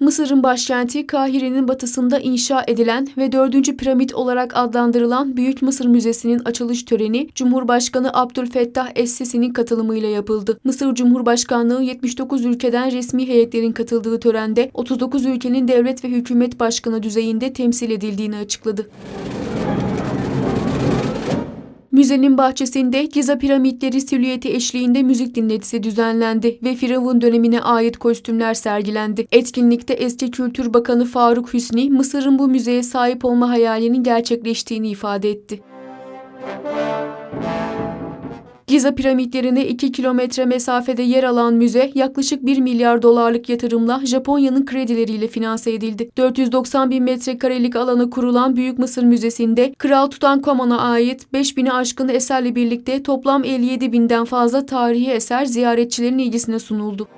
Mısır'ın başkenti Kahire'nin batısında inşa edilen ve 4. piramit olarak adlandırılan Büyük Mısır Müzesi'nin açılış töreni Cumhurbaşkanı Abdülfettah Es-Sisi'nin katılımıyla yapıldı. Mısır Cumhurbaşkanlığı 79 ülkeden resmi heyetlerin katıldığı törende 39 ülkenin devlet ve hükümet başkanı düzeyinde temsil edildiğini açıkladı. Müzenin bahçesinde Giza piramitleri silüeti eşliğinde müzik dinletisi düzenlendi ve Firavun dönemine ait kostümler sergilendi. Etkinlikte eski Kültür Bakanı Faruk Hüsni, Mısır'ın bu müzeye sahip olma hayalinin gerçekleştiğini ifade etti. Giza piramitlerine 2 kilometre mesafede yer alan müze yaklaşık 1 milyar dolarlık yatırımla Japonya'nın kredileriyle finanse edildi. 490 bin metrekarelik alana kurulan Büyük Mısır Müzesi'nde Kral Tutankamon'a ait 5000'i aşkın eserle birlikte toplam 57 binden fazla tarihi eser ziyaretçilerin ilgisine sunuldu.